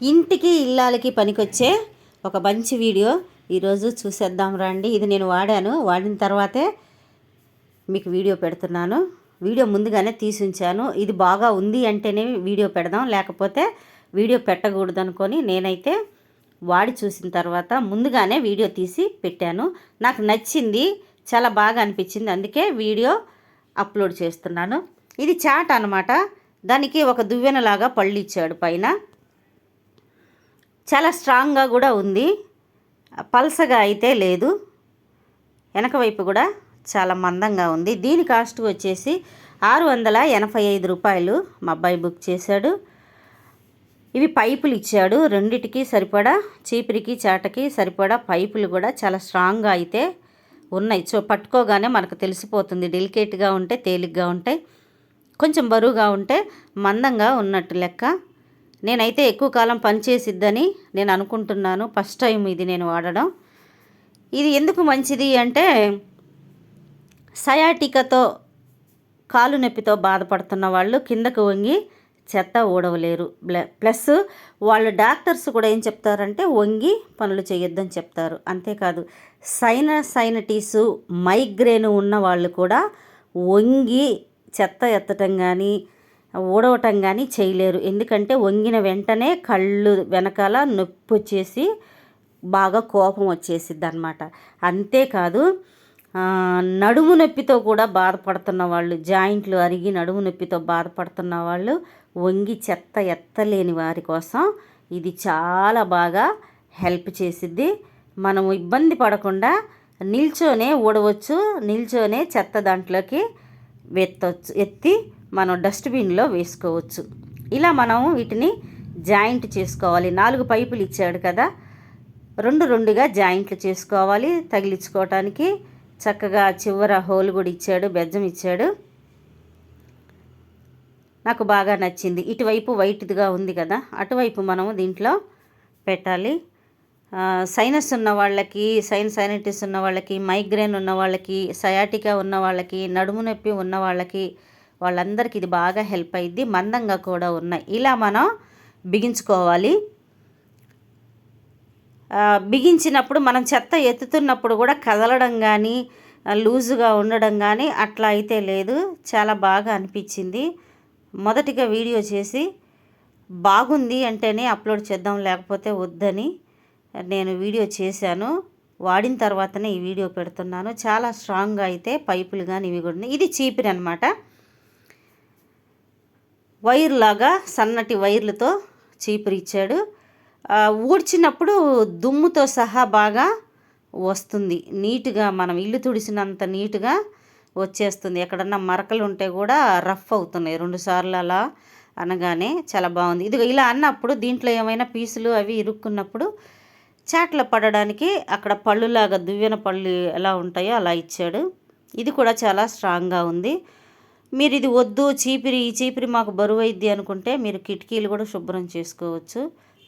ఇంటికి ఇల్లాలకి పనికొచ్చే ఒక మంచి వీడియో ఈరోజు చూసేద్దాం రండి. ఇది నేను వాడాను. వాడిన తర్వాతే మీకు వీడియో పెడుతున్నాను. వీడియో ముందుగానే తీసి ఉంచాను ఇది బాగా ఉంది అంటేనే వీడియో పెడదాం. లేకపోతే వీడియో పెట్టకూడదు అనుకొని నేనైతే వాడి చూసిన తర్వాత ముందుగానే వీడియో తీసి పెట్టాను. నాకు నచ్చింది. చాలా బాగా అనిపించింది. అందుకే వీడియో అప్లోడ్ చేస్తున్నాను. ఇది చాట్ అనమాట దానికి ఒక దువ్వెనలాగా పళ్ళు ఇచ్చాడు పైన. చాలా స్ట్రాంగ్గా కూడా ఉంది. పల్సగా అయితే లేదు. వెనక వైపు కూడా చాలా మందంగా ఉంది. దీని కాస్ట్ వచ్చేసి ఆరు వందల ఎనభై ఐదు రూపాయలు మా అబ్బాయి బుక్ చేశాడు. ఇవి పైపులు ఇచ్చాడు. రెండిటికి సరిపడా చీపిరికి చాటకి సరిపడా పైపులు కూడా చాలా స్ట్రాంగ్గా అయితే ఉన్నాయి. సో పట్టుకోగానే మనకు తెలిసిపోతుంది. డెలికేట్గా ఉంటే తేలిగ్గా ఉంటాయి కొంచెం బరువుగా ఉంటే మందంగా ఉన్నట్టు లెక్క. నేనైతే ఎక్కువ కాలం పనిచేసిద్దని నేను అనుకుంటున్నాను. ఫస్ట్ టైం ఇది నేను వాడడం. ఇది ఎందుకు మంచిది అంటే సయాటికతో కాలు నొప్పితో బాధపడుతున్న వాళ్ళు కిందకు వంగి చెత్త ఊడవలేరు. ప్లస్ వాళ్ళు డాక్టర్స్ కూడా ఏం చెప్తారంటే వంగి పనులు చేయొద్దని చెప్తారు. అంతేకాదు సైన సైనసైనటీసు మైగ్రేన్ ఉన్న వాళ్ళు కూడా వంగి చెత్త ఎత్తటం కానీ ఊడవటం కానీ చేయలేరు. ఎందుకంటే వంగిన వెంటనే కళ్ళు వెనకాల నొప్పి వచ్చేసి బాగా కోపం వచ్చేసిద్ది అనమాట అంతేకాదు నడుము నొప్పితో కూడా బాధపడుతున్న వాళ్ళు జాయింట్లు అరిగి నడుము నొప్పితో బాధపడుతున్న వాళ్ళు వంగి చెత్త ఎత్తలేని వారి కోసం ఇది చాలా బాగా హెల్ప్ చేసిద్ది. మనం ఇబ్బంది పడకుండా నిల్చోనే ఊడవచ్చు నిల్చోనే చెత్త దాంట్లోకి ఎత్తవచ్చు ఎత్తి మనం డస్ట్బిన్లో వేసుకోవచ్చు. ఇలా మనం వీటిని జాయింట్ చేసుకోవాలి. నాలుగు పైపులు ఇచ్చాడు కదా. రెండు రెండుగా జాయింట్లు చేసుకోవాలి. తగిలించుకోవటానికి చక్కగా చివర హోల్ కూడా ఇచ్చాడు బెజ్జం ఇచ్చాడు. నాకు బాగా నచ్చింది. ఇటువైపు వైట్గా ఉంది కదా. అటువైపు మనము దీంట్లో పెట్టాలి. సైనస్ ఉన్న వాళ్ళకి సైన్ సైనటిస్ ఉన్న వాళ్ళకి మైగ్రేన్ ఉన్న వాళ్ళకి సయాటికా ఉన్న వాళ్ళకి నడుము నొప్పి ఉన్న వాళ్ళకి వాళ్ళందరికీ ఇది బాగా హెల్ప్ అయ్యిద్ది మందంగా కూడా ఉన్నాయి. ఇలా మనం బిగించుకోవాలి. బిగించినప్పుడు మనం చెత్త ఎత్తుతున్నప్పుడు కూడా కదలడం కానీ లూజుగా ఉండడం కానీ అట్లా అయితే లేదు. చాలా బాగా అనిపించింది. మొదటిగా వీడియో చేసి బాగుంది అంటేనే అప్లోడ్ చేద్దాం లేకపోతే వద్దని నేను వీడియో చేశాను. వాడిన తర్వాతనే ఈ వీడియో పెడుతున్నాను. చాలా స్ట్రాంగ్గా అయితే పైపులు కానీ ఇవి కూడా ఇది చీపిరి అనమాట వైర్ లాగా సన్నటి వైర్లతో చీపురు ఇచ్చాడు. ఊడ్చినప్పుడు దుమ్ముతో సహా బాగా వస్తుంది. నీట్గా మనం ఇల్లు తుడిసినంత నీట్గా వచ్చేస్తుంది. ఎక్కడన్నా మరకలు ఉంటే కూడా రఫ్ అవుతున్నాయి. రెండుసార్లు అలా అనగానే చాలా బాగుంది. ఇది ఇలా అన్నప్పుడు దీంట్లో ఏమైనా పీసులు అవి ఇరుక్కున్నప్పుడు చాట్ల పడడానికి అక్కడ పళ్ళులాగా దువ్వెన పళ్ళు ఎలా ఉంటాయో అలా ఇచ్చాడు. ఇది కూడా చాలా స్ట్రాంగ్గా ఉంది. మీరు ఇది వద్దు చీపిరి ఈ చీపిరి మాకు బరువు అయింది అనుకుంటే మీరు కిటికీలు కూడా శుభ్రం చేసుకోవచ్చు.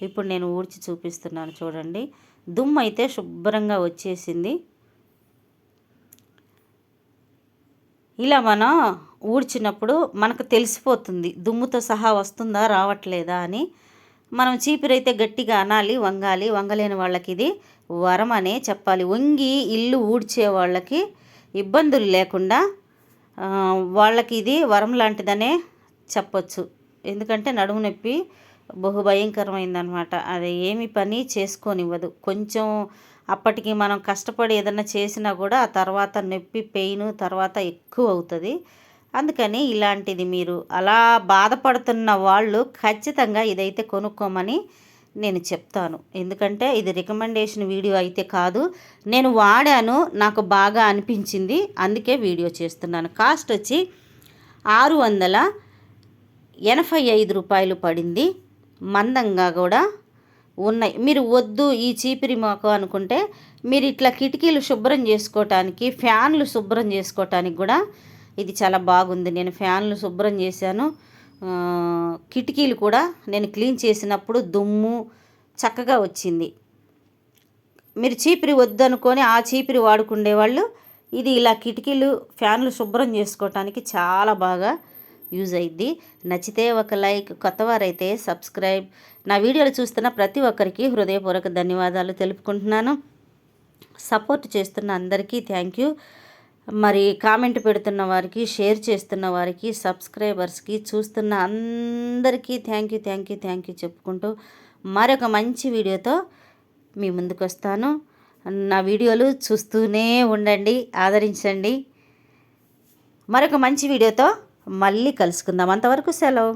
ఇప్పుడు నేను ఊడ్చి చూపిస్తున్నాను చూడండి. దుమ్ము అయితే శుభ్రంగా వచ్చేసింది. ఇలా మనం ఊడ్చినప్పుడు మనకు తెలిసిపోతుంది దుమ్ముతో సహా వస్తుందా రావట్లేదా అని. మనం చీపిరైతే గట్టిగా అనాలి వంగాలి. వంగలేని వాళ్ళకి ఇది వరం అనే చెప్పాలి. వంగి ఇల్లు ఊడ్చే వాళ్ళకి ఇబ్బందులు లేకుండా వాళ్ళకి ఇది వరం లాంటిదనే చెప్పొచ్చు. ఎందుకంటే నడుము నొప్పి బహు భయంకరమైందనమాట అది ఏమి పని చేసుకోనివ్వదు. కొంచెం అప్పటికి మనం కష్టపడి ఏదన్నా చేసినా కూడా ఆ తర్వాత నొప్పి పెయిన్ తర్వాత ఎక్కువ అవుతుంది. అందుకని ఇలాంటిది మీరు అలా బాధపడుతున్న వాళ్ళు ఖచ్చితంగా ఇదైతే కొనుక్కోమని నేను చెప్తాను. ఎందుకంటే ఇది రికమెండేషన్ వీడియో అయితే కాదు. నేను వాడాను నాకు బాగా అనిపించింది. అందుకే వీడియో చేస్తున్నాను. కాస్ట్ వచ్చి ఆరు వందల ఎనభై ఐదు రూపాయలు పడింది. మందంగా కూడా ఉన్నాయి. మీరు వద్దు ఈ చీపిరి మాకు అనుకుంటే మీరు ఇట్లా కిటికీలు శుభ్రం చేసుకోవటానికి ఫ్యాన్లు శుభ్రం చేసుకోవటానికి కూడా ఇది చాలా బాగుంది. నేను ఫ్యాన్లు శుభ్రం చేశాను. కిటికీలు కూడా నేను క్లీన్ చేసినప్పుడు దుమ్ము చక్కగా వచ్చింది. మీరు చీపిరి వద్దనుకొని ఆ చీపిరి వాడుకునే వాళ్ళు ఇది ఇలా కిటికీలు ఫ్యాన్లు శుభ్రం చేసుకోవటానికి చాలా బాగా యూజ్ అయింది నచ్చితే ఒక లైక్ కొత్తవారైతే సబ్స్క్రైబ్. నా వీడియోలు చూస్తున్న ప్రతి ఒక్కరికి హృదయపూర్వక ధన్యవాదాలు తెలుపుకుంటున్నాను. సపోర్ట్ చేస్తున్న అందరికీ థ్యాంక్ యూ. మరి కామెంట్ పెడుతున్న వారికి షేర్ చేస్తున్న వారికి సబ్స్క్రైబర్స్కి చూస్తున్న అందరికీ thank you thank you thank you చెప్పుకుంటూ మరొక మంచి వీడియోతో మీ ముందుకు వస్తాను నా వీడియోలు చూస్తూనే ఉండండి ఆదరించండి. మరొక మంచి వీడియోతో మళ్ళీ కలుసుకుందాం. అంతవరకు సెలవు.